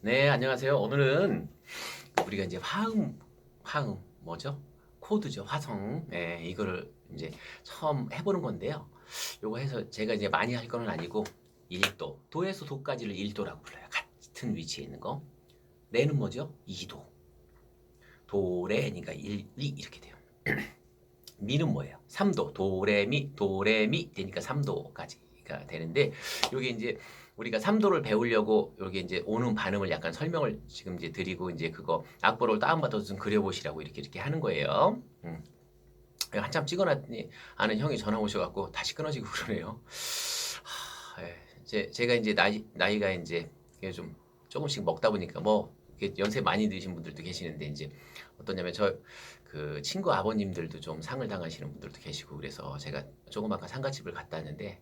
네, 안녕하세요. 오늘은 우리가 이제 화음, 화음 뭐죠? 코드죠, 화성. 네, 이거를 이제 처음 해보는 건데요. 요거 해서 제가 이제 많이 할 거는 아니고 1도, 도에서 도까지를 1도라고 불러요. 같은 위치에 있는 거. 레는 뭐죠? 2도. 도, 레니까 1, 2 이렇게 돼요. 미는 뭐예요? 3도. 도, 레, 미, 도, 레, 미 되니까 3도까지가 되는데 요게 이제 우리가 3도를 배우려고 여기 이제 오는 반음을 약간 설명을 지금 이제 드리고 이제 그거 악보를 다운받아서 좀 그려보시라고 이렇게 이렇게 하는 거예요. 음. 한참 찍어놨더니 아는 형이 전화 오셔갖고 다시 끊어지고 그러네요. 하, 예. 제, 제가 이제 나이, 나이가 이제 좀 조금씩 먹다 보니까 뭐 연세 많이 드신 분들도 계시는데 이제 어떠냐면 저 그 친구 아버님들도 좀 상을 당하시는 분들도 계시고 그래서 제가 조그마한 상가집을 갔다 왔는데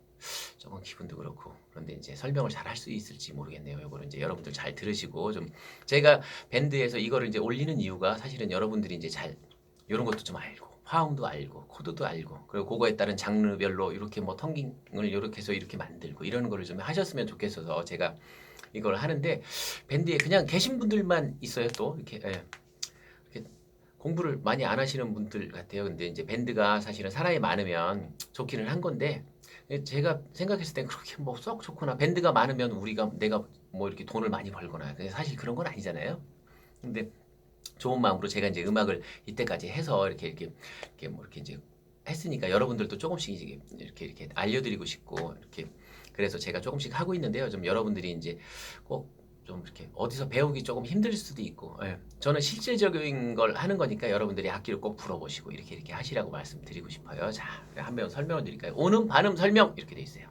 조금 기분도 그렇고 그런데 이제 설명을 잘 할 수 있을지 모르겠네요. 이거는 이제 여러분들 잘 들으시고 좀 제가 밴드에서 이거를 이제 올리는 이유가 사실은 여러분들이 이제 잘 이런 것도 좀 알고 화음도 알고 코드도 알고 그리고 그거에 따른 장르별로 이렇게 뭐 텅깅을 이렇게 해서 이렇게 만들고 이런 거를 좀 하셨으면 좋겠어서 제가 이걸 하는데 밴드에 그냥 계신 분들만 있어요 또 이렇게 예. 공부를 많이 안 하시는 분들 같아요. 근데 이제 밴드가 사실은 사람이 많으면 좋기는 한 건데 제가 생각했을 땐 그렇게 뭐 썩 좋거나 밴드가 많으면 우리가 내가 뭐 이렇게 돈을 많이 벌거나 사실 그런 건 아니잖아요. 근데 좋은 마음으로 제가 이제 음악을 이때까지 해서 이렇게 이렇게 이렇게 뭐 이렇게 이제 했으니까 여러분들도 조금씩 이제 이렇게 이렇게 알려드리고 싶고 이렇게 그래서 제가 조금씩 하고 있는데요. 좀 여러분들이 이제 꼭 좀 이렇게 어디서 배우기 조금 힘들 수도 있고 예. 저는 실질적인 걸 하는 거니까 여러분들이 악기를 꼭 불어보시고 이렇게 이렇게 하시라고 말씀드리고 싶어요. 자, 한번 설명을 드릴까요? 오는 반음 설명 이렇게 돼 있어요.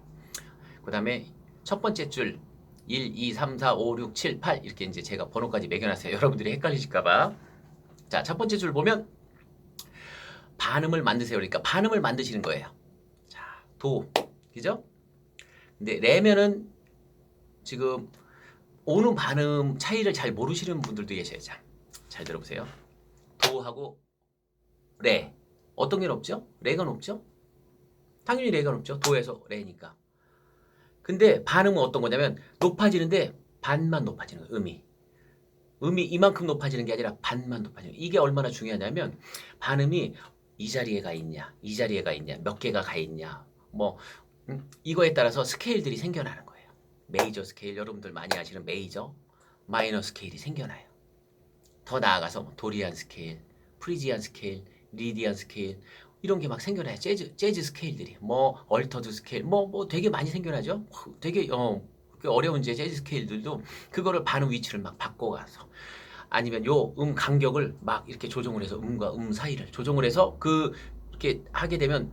그 다음에 첫 번째 줄 1, 2, 3, 4, 5, 6, 7, 8 이렇게 이제 제가 번호까지 매겨놨어요. 여러분들이 헷갈리실까봐. 자, 첫 번째 줄 보면 반음을 만드세요. 그러니까 반음을 만드시는 거예요. 자, 도, 그죠? 근데 레면은 지금 오는 반음 차이를 잘 모르시는 분들도 계셔요. 자, 잘 들어보세요. 도하고 레. 어떤 게 높죠? 레가 높죠? 당연히 레가 높죠. 도에서 레니까. 근데 반음은 어떤 거냐면 높아지는데 반만 높아지는 거예요. 음이. 음이 이만큼 높아지는 게 아니라 반만 높아지는 거예요. 이게 얼마나 중요하냐면 반음이 이 자리에 가 있냐, 이 자리에 가 있냐, 몇 개가 가 있냐, 뭐 음, 이거에 따라서 스케일들이 생겨나는. 메이저 스케일 여러분들 많이 아시는 메이저, 마이너 스케일이 생겨나요. 더 나아가서 뭐 도리안 스케일, 프리지안 스케일, 리디안 스케일 이런 게 막 생겨나요. 재즈 재즈 스케일들이 뭐 얼터드 스케일 뭐뭐 되게 많이 생겨나죠. 되게 어그 어려운 제 재즈 스케일들도 그거를 반음 위치를 막 바꿔가서 아니면 요 음 간격을 막 이렇게 조정을 해서 음과 음 사이를 조정을 해서 그 이렇게 하게 되면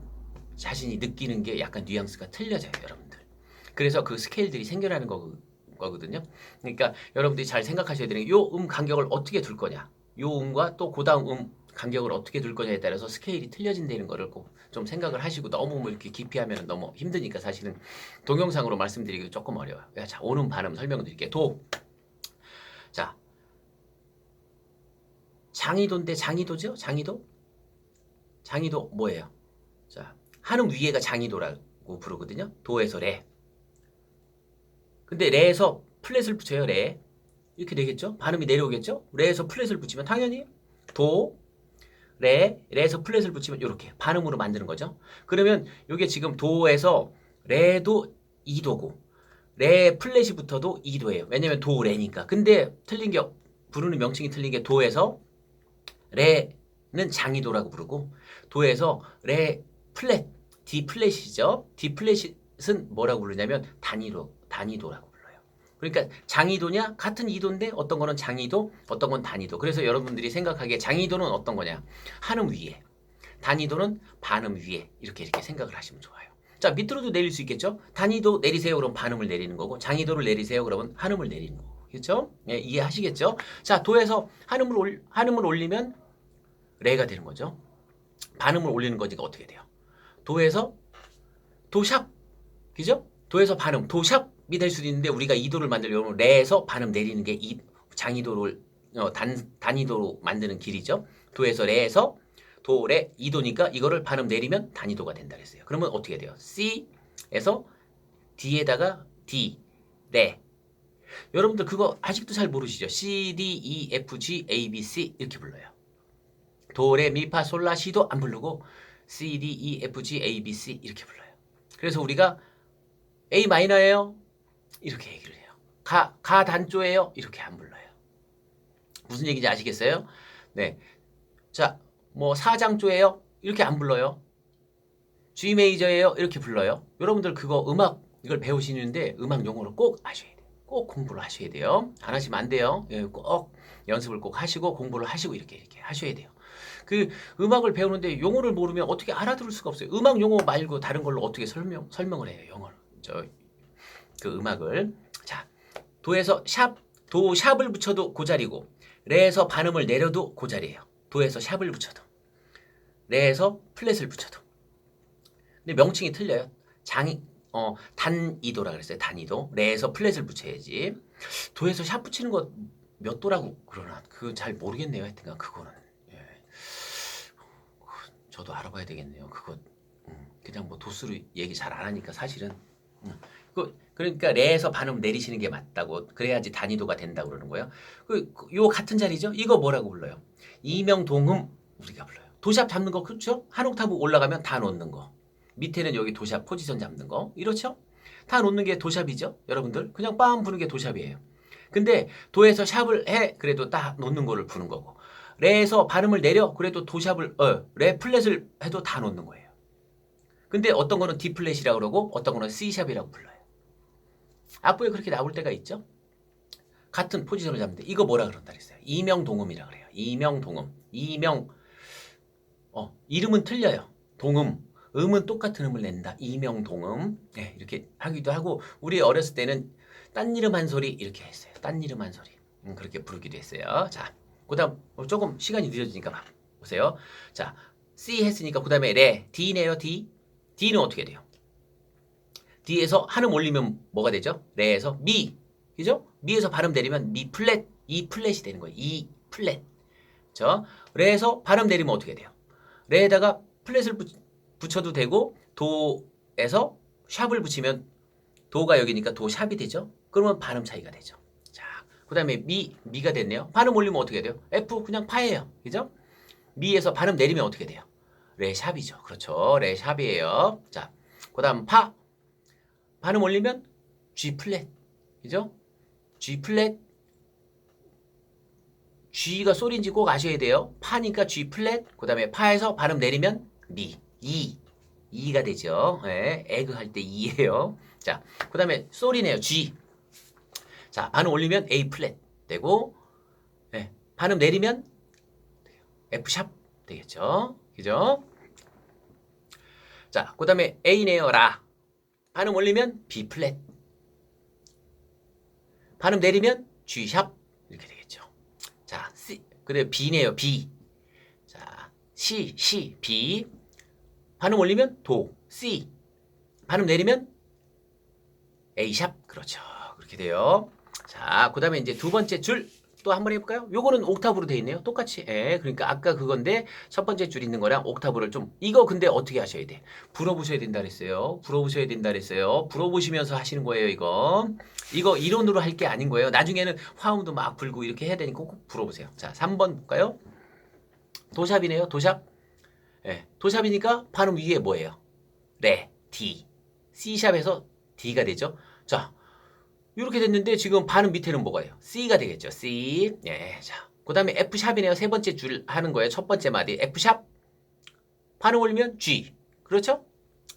자신이 느끼는 게 약간 뉘앙스가 틀려져요, 여러분들. 그래서 그 스케일들이 생겨나는 거, 거거든요. 그러니까 여러분들이 잘 생각하셔야 되는 게 요 음 간격을 어떻게 둘 거냐. 요 음과 또그 다음 음 간격을 어떻게 둘 거냐에 따라서 스케일이 틀려진다는 거를 꼭 좀 생각을 하시고 너무 뭐 이렇게 깊이 하면 너무 힘드니까 사실은 동영상으로 말씀드리기 조금 어려워요. 자, 오는 반음 설명드릴게요. 도. 자. 장이도인데 장이도죠? 장이도? 장이도 뭐예요? 자, 한음 위에가 장이도라고 부르거든요. 도에서 레. 근데 레에서 플랫을 붙여요. 레. 이렇게 되겠죠? 발음이 내려오겠죠? 레에서 플랫을 붙이면 당연히 도, 레, 레에서 플랫을 붙이면 이렇게 반음으로 만드는 거죠. 그러면 이게 지금 도에서 레도 2도고 레 플랫이 붙어도 2도예요. 왜냐면 도, 레니까. 근데 틀린 게 부르는 명칭이 틀린 게 도에서 레는 장이도라고 부르고 도에서 레 플랫, D 플랫이죠. D 플랫은 뭐라고 부르냐면 단위로 단위도라고 불러요. 그러니까 장이도냐 같은 이도인데 어떤 거는 장이도, 어떤 건 단위도. 그래서 여러분들이 생각하기에 장이도는 어떤 거냐? 한음 위에, 단위도는 반음 위에 이렇게 이렇게 생각을 하시면 좋아요. 자 밑으로도 내릴 수 있겠죠? 단위도 내리세요 그럼 반음을 내리는 거고 장이도를 내리세요 그러면 한음을 내리는 거고 그렇죠? 예, 이해하시겠죠? 자 도에서 한음을 올 한음을 올리면 레가 되는 거죠. 반음을 올리는 거니까 어떻게 돼요? 도에서 도샵 그죠? 도에서 반음 도샵 이될 수도 있는데 우리가 이도를 만들려면 레에서 반음 내리는 게 이 장이도를 어, 단 단이도로 만드는 길이죠. 도에서 레에서 도 레 이도니까 이거를 반음 내리면 단이도가 된다 그랬어요. 그러면 어떻게 돼요? C에서 D에다가 D 레 여러분들 그거 아직도 잘 모르시죠? C, D, E, F, G, A, B, C 이렇게 불러요. 도 레 미 파 솔 라 시도 안 부르고 C, D, E, F, G, A, B, C 이렇게 불러요. 그래서 우리가 A 마이너예요. 이렇게 얘기를 해요. 가, 가 단조예요. 이렇게 안 불러요. 무슨 얘기인지 아시겠어요? 네. 자, 뭐 사장조예요. 이렇게 안 불러요. G 메이저예요. 이렇게 불러요. 여러분들 그거 음악 이걸 배우시는데 음악 용어를 꼭 아셔야 돼요. 꼭 공부를 하셔야 돼요. 안 하시면 안 돼요. 예, 꼭 연습을 꼭 하시고 공부를 하시고 이렇게 이렇게 하셔야 돼요. 그 음악을 배우는데 용어를 모르면 어떻게 알아들을 수가 없어요. 음악 용어 말고 다른 걸로 어떻게 설명 설명을 해요. 영어를. 저 그 음악을 자 도에서 샵 도 샵을 붙여도 고자리고 레에서 반음을 내려도 고자리예요. 도에서 샵을 붙여도 레에서 플랫을 붙여도 근데 명칭이 틀려요. 장이 어 단이도라 그랬어요. 단이도 레에서 플랫을 붙여야지 도에서 샵 붙이는 거몇 도라고 그러나 그건 잘 모르겠네요. 하여튼간 그거는 예. 저도 알아봐야 되겠네요. 그거 음, 그냥 뭐 도수로 얘기 잘 안 하니까 사실은 음. 그 그러니까 레에서 반음 내리시는 게 맞다고 그래야지 단위도가 된다고 그러는 거예요. 그 요 같은 자리죠. 이거 뭐라고 불러요? 이명동음 우리가 불러요. 도샵 잡는 거 그렇죠? 한 옥타브 올라가면 다 놓는 거. 밑에는 여기 도샵 포지션 잡는 거 이렇죠? 다 놓는 게 도샵이죠, 여러분들. 그냥 빰 부는 게 도샵이에요. 근데 도에서 샵을 해 그래도 딱 놓는 거를 부는 거고 레에서 발음을 내려 그래도 도샵을 어 레 플랫을 해도 다 놓는 거예요. 근데 어떤 거는 D 플랫이라고 그러고 어떤 거는 C 샵이라고 불러요. 악보에 그렇게 나올 때가 있죠. 같은 포지션을 잡는데 이거 뭐라 그런다 그랬어요. 이명동음이라 그래요. 이명동음. 이명 어 이름은 틀려요. 동음 음은 똑같은 음을 낸다. 이명동음. 네, 이렇게 하기도 하고 우리 어렸을 때는 딴 이름 한 소리 이렇게 했어요. 딴 이름 한 소리. 음, 그렇게 부르기도 했어요. 자, 그다음 어, 조금 시간이 늦어지니까 봐. 보세요. 자, C 했으니까 그다음에 레 D네요. D. D는 어떻게 돼요? D에서 한음 올리면 뭐가 되죠? 레에서 미. 그죠? 미에서 발음 내리면 미 플랫, 이 플랫이 되는 거예요. 이 플랫. 저 레에서 발음 내리면 어떻게 돼요? 레에다가 플랫을 붙, 붙여도 되고 도에서 샵을 붙이면 도가 여기니까 도 샵이 되죠. 그러면 발음 차이가 되죠. 자, 그 다음에 미 미가 됐네요. 발음 올리면 어떻게 돼요? F 그냥 파예요. 그죠? 미에서 발음 내리면 어떻게 돼요? 레 샵이죠. 그렇죠. 레 샵이에요. 자, 그 다음 파 발음 올리면 G 플랫. 그죠? G 플랫 G가 소리인지 꼭 아셔야 돼요. 파니까 G 플랫. 그 다음에 파에서 발음 내리면 미. 이. 이가 되죠. 예, 에그 할때 이예요. 자, 그 다음에 소리네요. G. 자, 발음 올리면 A 플랫 되고 예, 발음 내리면 F 샵 되겠죠. 그죠? 자, 그 다음에 A네요. 라. 발음 올리면 B 플랫. 발음 내리면 G 샵 이렇게 되겠죠. 자, C. 그다음에 B네요. B. 자, C, C, B. 발음 올리면 도, C. 발음 내리면 A 샵. 그렇죠. 그렇게 돼요. 자, 그다음에 이제 두 번째 줄 또 한 번 해볼까요? 요거는 옥타브로 돼 있네요. 똑같이. 예, 그러니까 아까 그건데 첫 번째 줄 있는 거랑 옥타브를 좀 이거 근데 어떻게 하셔야 돼? 불어보셔야 된다 그랬어요. 불어보셔야 된다 그랬어요. 불어보시면서 하시는 거예요, 이거. 이거 이론으로 할 게 아닌 거예요. 나중에는 화음도 막 불고 이렇게 해야 되니까 꼭 불어보세요. 자, 3번 볼까요? 도샵이네요. 도샵. 예, 도샵이니까 발음 위에 뭐예요? 레, D. C샵에서 D가 되죠. 자, 이렇게 됐는데 지금 발음 밑에는 뭐가요? C가 되겠죠. C. 예, 자. 그 다음에 F샵이네요. 세 번째 줄 하는 거예요. 첫 번째 마디. F샵. 발음 올리면 G. 그렇죠?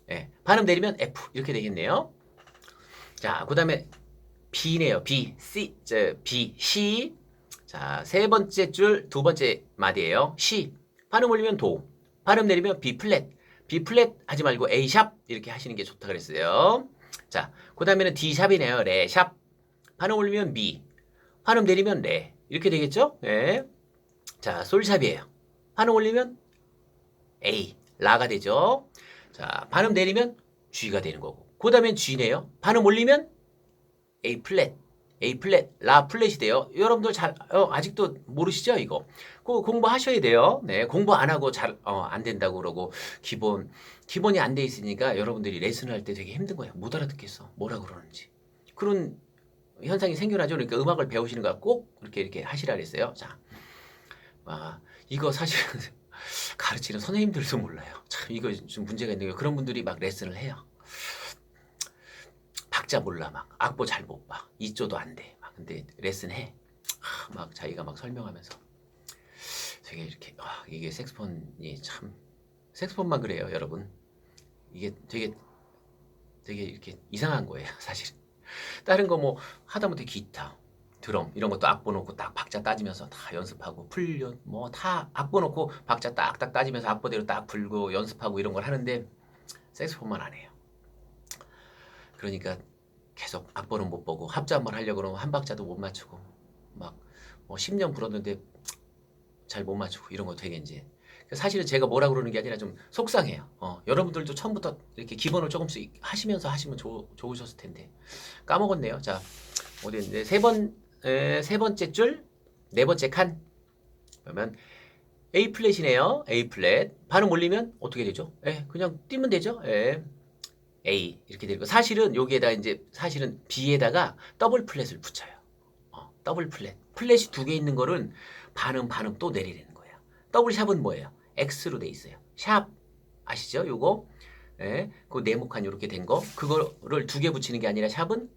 예, 발음 내리면 F. 이렇게 되겠네요. 자, 그 다음에 B네요. B. C. 저, B. C. 자, 세 번째 줄 두 번째 마디예요. C. 발음 올리면 도. 발음 내리면 B 플랫. B 플랫 하지 말고 A 샵 이렇게 하시는 게 좋다 그랬어요. 자, 그 다음에는 D 샵이네요. 레 샵. 발음 올리면 미. 발음 내리면 레. 이렇게 되겠죠? 네. 자, 솔 샵이에요. 발음 올리면 A. 라가 되죠. 자, 발음 내리면 G가 되는 거고. 그 다음엔 G네요. 발음 올리면 A 플랫. A 플랫, 라 플랫이 돼요. 여러분들 잘 어, 아직도 모르시죠 이거? 그 공부하셔야 돼요. 네, 공부 안 하고 잘 어, 안 된다고 그러고 기본 기본이 안 돼 있으니까 여러분들이 레슨을 할 때 되게 힘든 거예요. 못 알아듣겠어. 뭐라 그러는지. 그런 현상이 생겨나죠. 그러니까 음악을 배우시는 거 꼭 이렇게 이렇게 하시라 그랬어요. 자, 아, 이거 사실은 가르치는 선생님들도 몰라요. 참 이거 좀 문제가 있는 게 그런 분들이 막 레슨을 해요. 박자 몰라 막 악보 잘 못 봐. 이조도 안 돼. 막 근데 레슨 해. 아, 막 자기가 막 설명하면서 되게 이렇게 아, 이게 색스폰이 참 색스폰만 그래요, 여러분. 이게 되게 되게 이렇게 이상한 거예요, 사실. 다른 거 뭐 하다못해 기타, 드럼 이런 것도 악보 놓고 딱 박자 따지면서 다 연습하고 풀려 뭐 다 악보 놓고 박자 딱딱 따지면서 악보대로 딱 불고 연습하고 이런 걸 하는데 색스폰만 안 해요. 그러니까 계속 악보는 못 보고 합자 한번 하려고 그러면 한 박자도 못 맞추고 막 뭐 10년 불었는데 잘 못 맞추고 이런 거 되게 이제 사실은 제가 뭐라 그러는 게 아니라 좀 속상해요. 어, 여러분들도 처음부터 이렇게 기본을 조금씩 하시면서 하시면 좋, 좋으셨을 텐데 까먹었네요. 자 어디 이제 세번 세 번째 줄 네 번째 칸 그러면 A 플랫이네요. A 플랫 반음 올리면 어떻게 되죠? 예, 그냥 띄면 되죠. 예. A 이렇게 되고 사실은 여기에다 이제 사실은 B에다가 더블 플랫을 붙여요. 어, 더블 플랫. 플랫이 두 개 있는 거는 반음 반음 또 내리는 거예요. 더블 샵은 뭐예요? X로 돼 있어요. 샵 아시죠? 요거 예, 그 네모칸 이렇게 된 거 그거를 두 개 붙이는 게 아니라 샵은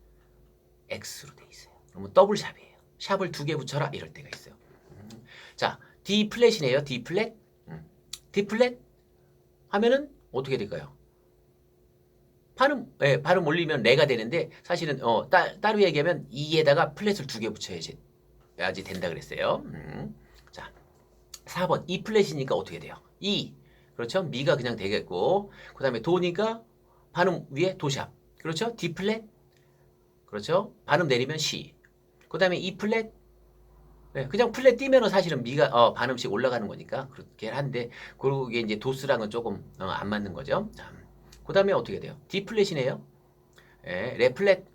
X로 돼 있어요. 그러면 더블 샵이에요. 샵을 두 개 붙여라 이럴 때가 있어요. 음. 자 D 플랫이네요. D 플랫. 음. D 플랫 하면은 어떻게 될까요? 발음, 예, 발음 올리면 레가 되는데 사실은 어, 따, 따로 얘기하면 이에다가 플랫을 두 개 붙여야지 야지 된다 그랬어요. 음. 자, 4번 이 플랫이니까 어떻게 돼요? 이 그렇죠? 미가 그냥 되겠고 그 다음에 도니까 발음 위에 도샵 그렇죠? D 플랫 그렇죠? 발음 내리면 C 그 다음에 E 플랫 네, 그냥 플랫 띄면은 사실은 미가 어, 반음씩 올라가는 거니까 그렇게 한데 그게 이제 도스랑은 조금 어, 안 맞는 거죠. 자, 그 다음에 어떻게 돼요? D 플랫이네요. 예, 레 플랫.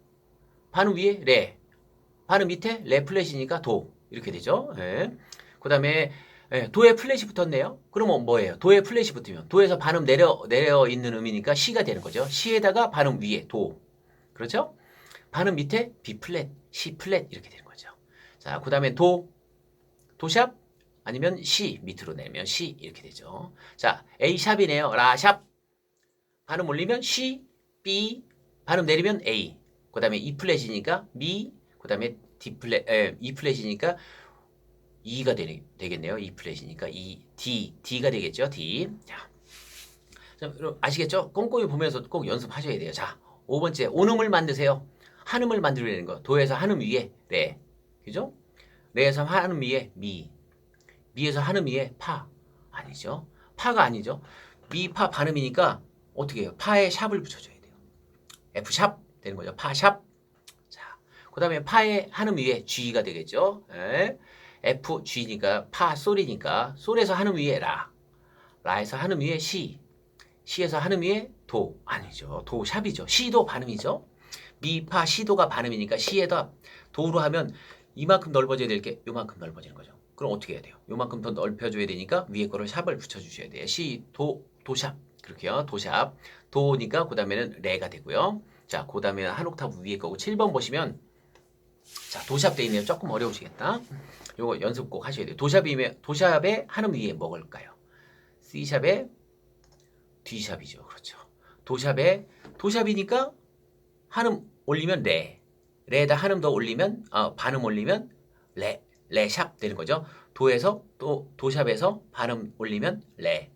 반음 위에 레. 반음 밑에 레 플랫이니까 도. 이렇게 되죠. 예. 그 다음에 예, 도에 플랫이 붙었네요. 그러면 뭐예요? 도에 플랫이 붙으면 도에서 반음 내려 내려 있는 음이니까 C가 되는 거죠. C에다가 반음 위에 도. 그렇죠? 반음 밑에 B 플랫, C 플랫 이렇게 되는 거죠. 자, 그 다음에 도, 도샵 아니면 C 밑으로 내면 C 이렇게 되죠. 자, A 샵이네요. 라 샵. 발음 올리면 C, B, 발음 내리면 A. 그 다음에 E 플랫이니까 미, 그 다음에 D 플랫, 에, E 플랫이니까 E가 되네, 되겠네요. E 플랫이니까 E, D, D가 되겠죠. D. 자, 자, 여러분 아시겠죠? 꼼꼼히 보면서 꼭 연습하셔야 돼요. 자, 5번째, 온음을 만드세요. 한음을 만들어내는 거. 도에서 한음 위에 레. 그죠? 레에서 한음 위에 미. 미에서 한음 위에 파. 아니죠. 파가 아니죠. 미, 파 반음이니까 어떻게 해요? 파에 샵을 붙여줘야 돼요. F샵 되는 거죠. 파 샵. 자, 그 다음에 파에 한음 위에 G가 되겠죠. 예. F, G니까 파, 솔이니까 솔에서 한음 위에 라. 라에서 한음 위에 C. C에서 한음 위에 도. 아니죠. 도 샵이죠. C도 반음이죠. 미, 파, C도가 반음이니까 C에다 도로 하면 이만큼 넓어져야 될 게 요만큼 넓어지는 거죠. 그럼 어떻게 해야 돼요? 요만큼 더 넓혀줘야 되니까 위에 거를 샵을 붙여주셔야 돼요. C, 도, 도샵. 그렇게요. 도샵. 도니까 그 다음에는 레가 되고요. 자, 그 다음에 한 옥타브 위에 거고 7번 보시면 자, 도샵 돼 있네요. 조금 어려우시겠다. 요거 연습 꼭 하셔야 돼요. 도샵이면 도샵의 한음 위에 뭐 걸까요? C샵의 D샵이죠. 그렇죠. 도샵의 도샵이니까 한음 올리면 레. 레에다 한음 더 올리면 어, 반음 올리면 레. 레샵 되는 거죠. 도에서 또 도샵에서 반음 올리면 레.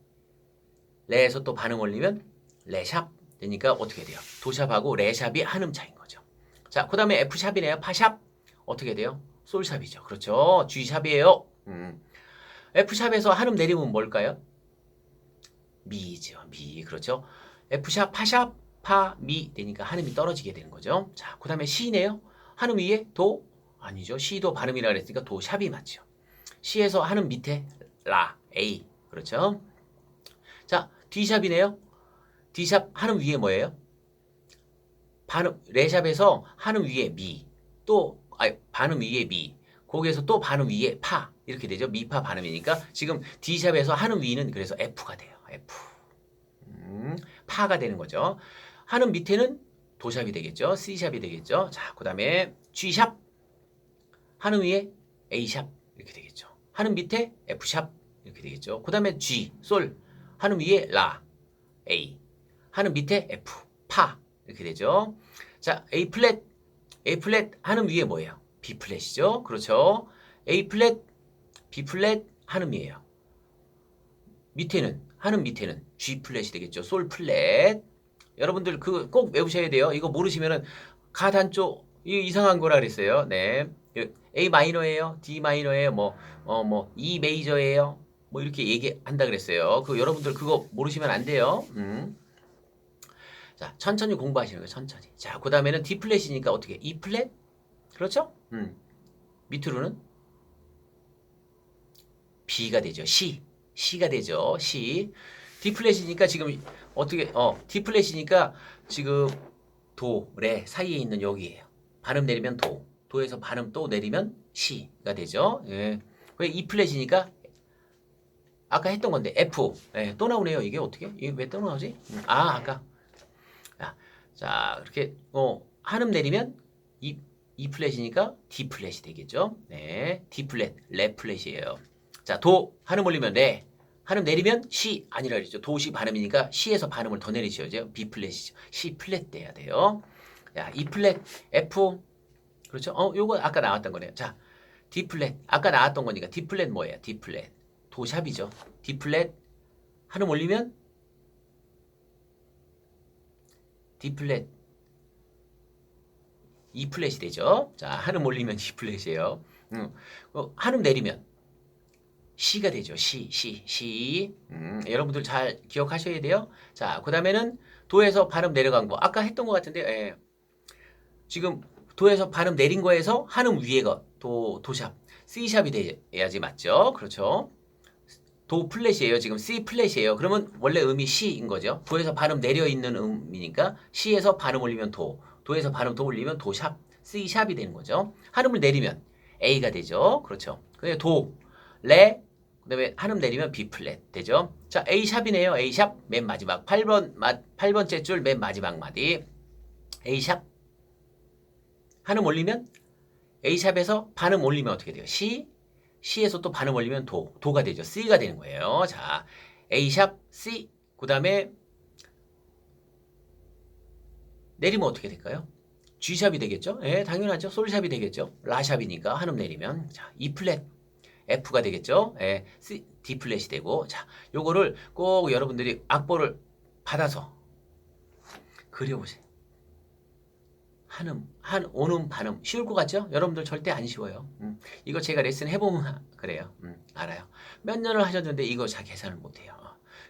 레에서 또 반응 올리면 레샵 되니까 어떻게 돼요? 도샵하고 레샵이 한음 차인 거죠. 자, 그 다음에 F샵이네요. 파샵 어떻게 돼요? 솔샵이죠. 그렇죠. G샵이에요. 음. F샵에서 한음 내리면 뭘까요? 미죠. 미. 그렇죠. F샵, 파샵, 파, 미 되니까 한음이 떨어지게 되는 거죠. 자, 그 다음에 C네요. 한음 위에 도 아니죠. C도 발음이라 그랬으니까 도 샵이 맞죠. C에서 한음 밑에 라, A. 그렇죠. 자, D샵이네요. D샵 한음 위에 뭐예요? 반음 레샵에서 한음 위에 미. 또 아, 반음 위에 미. 거기에서 또 반음 위에 파. 이렇게 되죠. 미파 반음이니까 지금 D샵에서 한음 위는 그래서 F가 돼요. F. 음, 파가 되는 거죠. 한음 밑에는 도샵이 되겠죠. C샵이 되겠죠. 자, 그다음에 G샵 하는 위에 A샵 이렇게 되겠죠. 하는 밑에 F샵 이렇게 되겠죠. 그다음에 G 솔 하는 위에 라 A 하는 밑에 F 파 이렇게 되죠. 자, A 플랫 A 플랫 하는 위에 뭐예요? B 플랫이죠. 그렇죠. A 플랫 B 플랫 하는 위에요. 밑에는 하는 밑에는 G 플랫이 되겠죠. 솔 플랫. 여러분들 그 꼭 외우셔야 돼요. 이거 모르시면은 가 단조 이 이상한 거라 그랬어요. 네. A 마이너예요. D 마이너예요. 뭐 어뭐 E 메이저예요. 뭐 이렇게 얘기한다 그랬어요. 그 여러분들 그거 모르시면 안 돼요. 음. 자, 천천히 공부하시는 거예요. 천천히. 자, 그 다음에는 D 플랫이니까 어떻게? E 플랫? 그렇죠? 음. 밑으로는 B가 되죠. C. C가 되죠. C. D 플랫이니까 지금 어떻게 어 D 플랫이니까 지금 도, 레 사이에 있는 여기예요. 발음 내리면 도. 도에서 발음 또 내리면 C가 되죠. 예. 왜 E 플랫이니까 아까 했던 건데 F. 예, 또 나오네요. 이게 어떻게? 이게 왜 또 나오지? 음, 아, 아까. 자, 자, 이렇게 어 한음 내리면 E E 플랫이니까 D 플랫이 되겠죠. 네. D 플랫, 레 플랫이에요. 자, 도 한음 올리면 레. 한음 내리면 C 아니라 그랬죠. 도시 발음이니까 C에서 발음을 더 내리셔야죠. B 플랫이죠. C 플랫 돼야 돼요. 야, E 플랫, F 그렇죠? 어, 요거 아까 나왔던 거네요. 자, D 플랫 아까 나왔던 거니까 D 플랫 뭐예요? D 플랫 도샵이죠. D 플랫 한음 올리면 D 플랫 E 플랫이 되죠. 자, 한음 올리면 E 플랫이에요. 음, 어, 한음 내리면 C가 되죠. C, C, C. 음, 여러분들 잘 기억하셔야 돼요. 자, 그 다음에는 도에서 발음 내려간 거. 아까 했던 것 같은데, 예. 지금 도에서 발음 내린 거에서 한음 위에가 도, 도샵. C샵이 돼야지 맞죠? 그렇죠. 도 플랫이에요. 지금 C 플랫이에요. 그러면 원래 음이 C인 거죠. 도에서 발음 내려 있는 음이니까 C에서 발음 올리면 도, 도에서 발음 도 올리면 도샵, C 샵이 되는 거죠. 한음을 내리면 A가 되죠. 그렇죠. 그게 도, 레, 그다음에 한음 내리면 B 플랫 되죠. 자, A 샵이네요. A 샵 맨 마지막 8번 마, 8번째 줄 맨 마지막 마디. A 샵 한음 올리면 A 샵에서 반음 올리면 어떻게 돼요? C C에서 또 반음 올리면 도 도가 되죠. C가 되는 거예요. 자, A 샵 C 그 다음에 내리면 어떻게 될까요? G 샵이 되겠죠? 예, 당연하죠. 솔 샵이 되겠죠. 라 샵이니까 한음 내리면 자, E 플랫 F가 되겠죠. 예, C, D 플랫이 되고 자, 요거를 꼭 여러분들이 악보를 받아서 그려보세요. 한음, 한 온음, 반음 쉬울 것 같죠? 여러분들 절대 안 쉬워요. 음, 이거 제가 레슨 해보면 그래요. 음, 알아요. 몇 년을 하셨는데 이거 잘 계산을 못해요.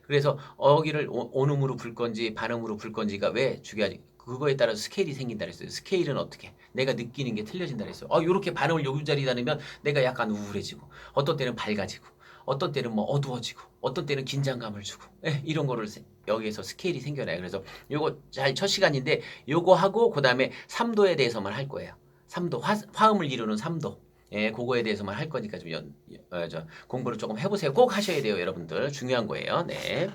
그래서 어기를 오- 온음으로 불 건지 반음으로 불 건지가 왜 중요하지? 그거에 따라서 스케일이 생긴다 그랬어요. 스케일은 어떻게? 내가 느끼는 게 틀려진다 그랬어요. 어, 요렇게 반음을 요구자리 다니면 내가 약간 우울해지고, 어떤 때는 밝아지고, 어떤 때는 뭐 어두워지고, 어떤 때는 긴장감을 주고, 예, 이런 거를 세- 여기에서 스케일이 생겨나요. 그래서 요거 잘 첫 시간인데, 요거 하고, 그 다음에 3도에 대해서만 할 거예요. 3도, 화, 화음을 이루는 3도. 예, 그거에 대해서만 할 거니까 좀 연, 어, 저, 공부를 조금 해보세요. 꼭 하셔야 돼요, 여러분들. 중요한 거예요. 네.